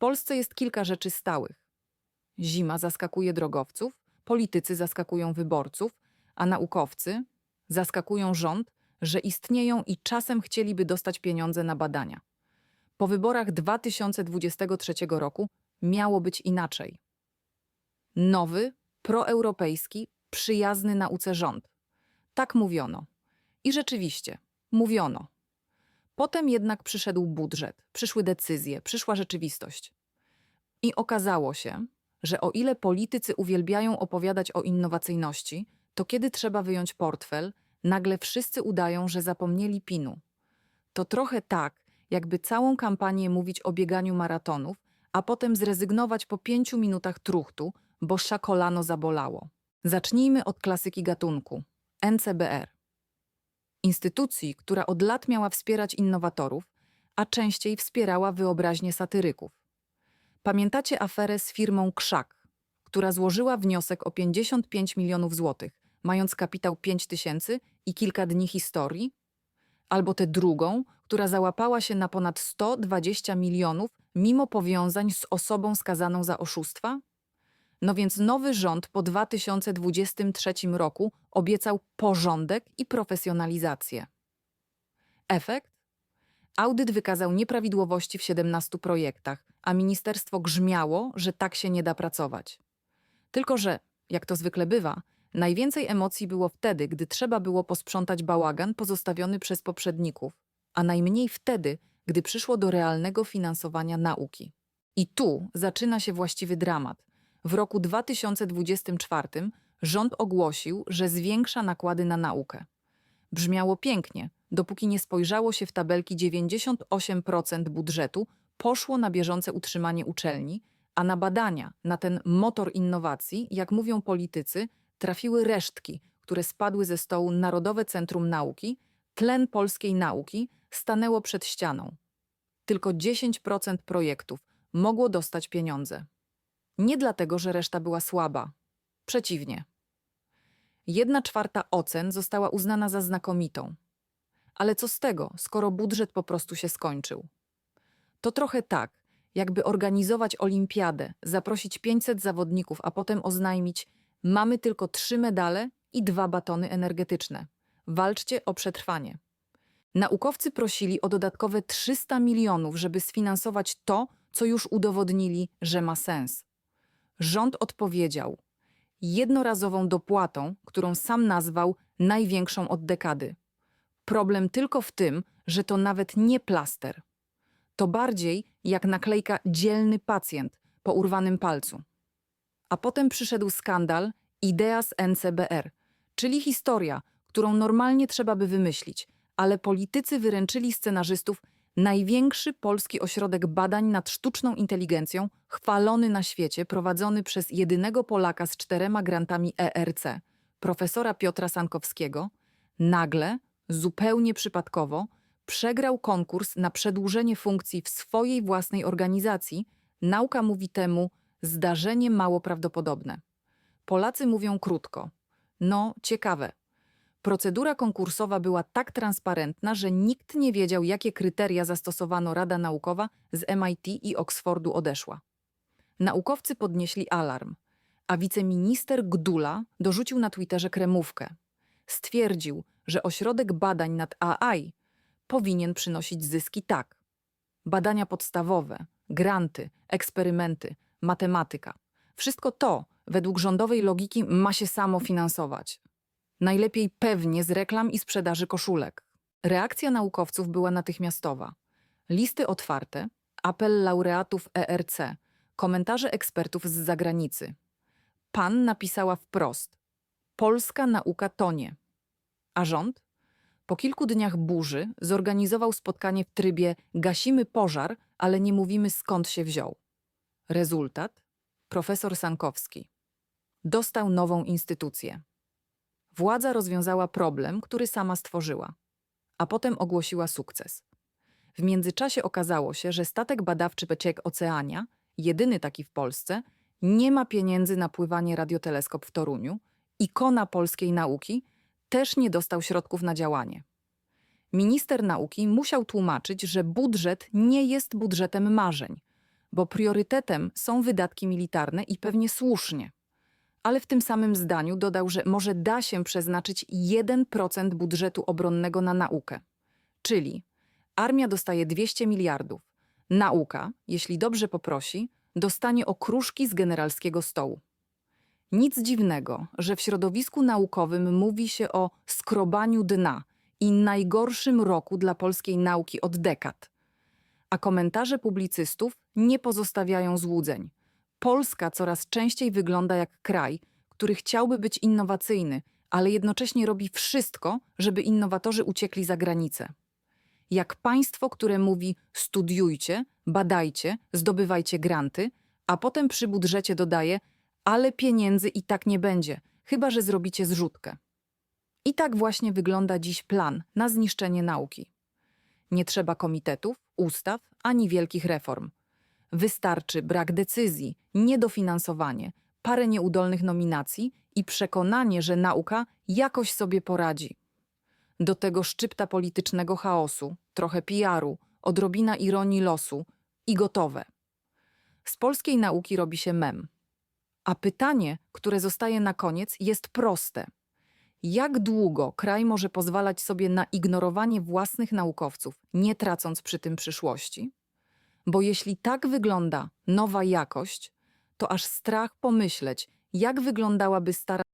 Polsce jest kilka rzeczy stałych. Zima zaskakuje drogowców, politycy zaskakują wyborców, a naukowcy zaskakują rząd, że istnieją i czasem chcieliby dostać pieniądze na badania. Po wyborach 2023 roku miało być inaczej. Nowy, proeuropejski, przyjazny nauce rząd. Tak mówiono. I rzeczywiście, mówiono. Potem jednak przyszedł budżet, przyszły decyzje, przyszła rzeczywistość. I okazało się, że o ile politycy uwielbiają opowiadać o innowacyjności, to kiedy trzeba wyjąć portfel, nagle wszyscy udają, że zapomnieli pinu. To trochę tak, jakby całą kampanię mówić o bieganiu maratonów, a potem zrezygnować po pięciu minutach truchtu, bo szakolano zabolało. Zacznijmy od klasyki gatunku NCBR. Instytucji, która od lat miała wspierać innowatorów, a częściej wspierała wyobraźnię satyryków. Pamiętacie aferę z firmą Krzak, która złożyła wniosek o 55 milionów złotych, mając kapitał 5 tysięcy i kilka dni historii? Albo tę drugą, która załapała się na ponad 120 milionów mimo powiązań z osobą skazaną za oszustwa? No więc nowy rząd po 2023 roku obiecał porządek i profesjonalizację. Efekt? Audyt wykazał nieprawidłowości w 17 projektach, a ministerstwo grzmiało, że tak się nie da pracować. Tylko, że, jak to zwykle bywa, najwięcej emocji było wtedy, gdy trzeba było posprzątać bałagan pozostawiony przez poprzedników, a najmniej wtedy, gdy przyszło do realnego finansowania nauki. I tu zaczyna się właściwy dramat. W roku 2024 rząd ogłosił, że zwiększa nakłady na naukę. Brzmiało pięknie, dopóki nie spojrzało się w tabelki 98% budżetu poszło na bieżące utrzymanie uczelni, a na badania, na ten motor innowacji, jak mówią politycy, trafiły resztki, które spadły ze stołu Narodowe Centrum Nauki, tlen polskiej nauki stanęło przed ścianą. Tylko 10% projektów mogło dostać pieniądze. Nie dlatego, że reszta była słaba. Przeciwnie. Jedna czwarta ocen została uznana za znakomitą. Ale co z tego, skoro budżet po prostu się skończył? To trochę tak, jakby organizować olimpiadę, zaprosić 500 zawodników, a potem oznajmić: Mamy tylko trzy medale i dwa batony energetyczne. Walczcie o przetrwanie. Naukowcy prosili o dodatkowe 300 milionów, żeby sfinansować to, co już udowodnili, że ma sens. Rząd odpowiedział jednorazową dopłatą, którą sam nazwał największą od dekady. Problem tylko w tym, że to nawet nie plaster. To bardziej jak naklejka dzielny pacjent po urwanym palcu. A potem przyszedł skandal Ideas NCBR, czyli historia, którą normalnie trzeba by wymyślić, ale politycy wyręczyli scenarzystów największy polski ośrodek badań nad sztuczną inteligencją, chwalony na świecie, prowadzony przez jedynego Polaka z czterema grantami ERC, profesora Piotra Sankowskiego, nagle, zupełnie przypadkowo, przegrał konkurs na przedłużenie funkcji w swojej własnej organizacji, nauka mówi temu zdarzenie mało prawdopodobne. Polacy mówią krótko. No, ciekawe. Procedura konkursowa była tak transparentna, że nikt nie wiedział, jakie kryteria zastosowano Rada Naukowa z MIT i Oxfordu odeszła. Naukowcy podnieśli alarm, a wiceminister Gdula dorzucił na Twitterze kremówkę. Stwierdził, że ośrodek badań nad AI powinien przynosić zyski tak. Badania podstawowe, granty, eksperymenty, matematyka. Wszystko to, według rządowej logiki, ma się samo finansować. Najlepiej pewnie z reklam i sprzedaży koszulek. Reakcja naukowców była natychmiastowa. Listy otwarte, apel laureatów ERC, komentarze ekspertów z zagranicy. Pan napisała wprost: Polska nauka tonie. A rząd? Po kilku dniach burzy zorganizował spotkanie w trybie gasimy pożar, ale nie mówimy skąd się wziął. Rezultat? Profesor Sankowski. Dostał nową instytucję. Władza rozwiązała problem, który sama stworzyła, a potem ogłosiła sukces. W międzyczasie okazało się, że statek badawczy Peciek Oceania, jedyny taki w Polsce, nie ma pieniędzy na pływanie radioteleskop w Toruniu, ikona polskiej nauki, też nie dostał środków na działanie. Minister nauki musiał tłumaczyć, że budżet nie jest budżetem marzeń. bo priorytetem są wydatki militarne i pewnie słusznie. Ale w tym samym zdaniu dodał, że może da się przeznaczyć 1% budżetu obronnego na naukę. Czyli armia dostaje 200 miliardów, nauka, jeśli dobrze poprosi, dostanie okruszki z generalskiego stołu. Nic dziwnego, że w środowisku naukowym mówi się o skrobaniu dna i najgorszym roku dla polskiej nauki od dekad. A komentarze publicystów nie pozostawiają złudzeń. Polska coraz częściej wygląda jak kraj, który chciałby być innowacyjny, ale jednocześnie robi wszystko, żeby innowatorzy uciekli za granicę. Jak państwo, które mówi studiujcie, badajcie, zdobywajcie granty, a potem przy budżecie dodaje, ale pieniędzy i tak nie będzie, chyba że zrobicie zrzutkę. I tak właśnie wygląda dziś plan na zniszczenie nauki. Nie trzeba komitetów, ustaw ani wielkich reform. Wystarczy brak decyzji, niedofinansowanie, parę nieudolnych nominacji i przekonanie, że nauka jakoś sobie poradzi. Do tego szczypta politycznego chaosu, trochę PR-u, odrobina ironii losu i gotowe. Z polskiej nauki robi się mem. A pytanie, które zostaje na koniec, jest proste. Jak długo kraj może pozwalać sobie na ignorowanie własnych naukowców, nie tracąc przy tym przyszłości? Bo jeśli tak wygląda nowa jakość, to aż strach pomyśleć, jak wyglądałaby stara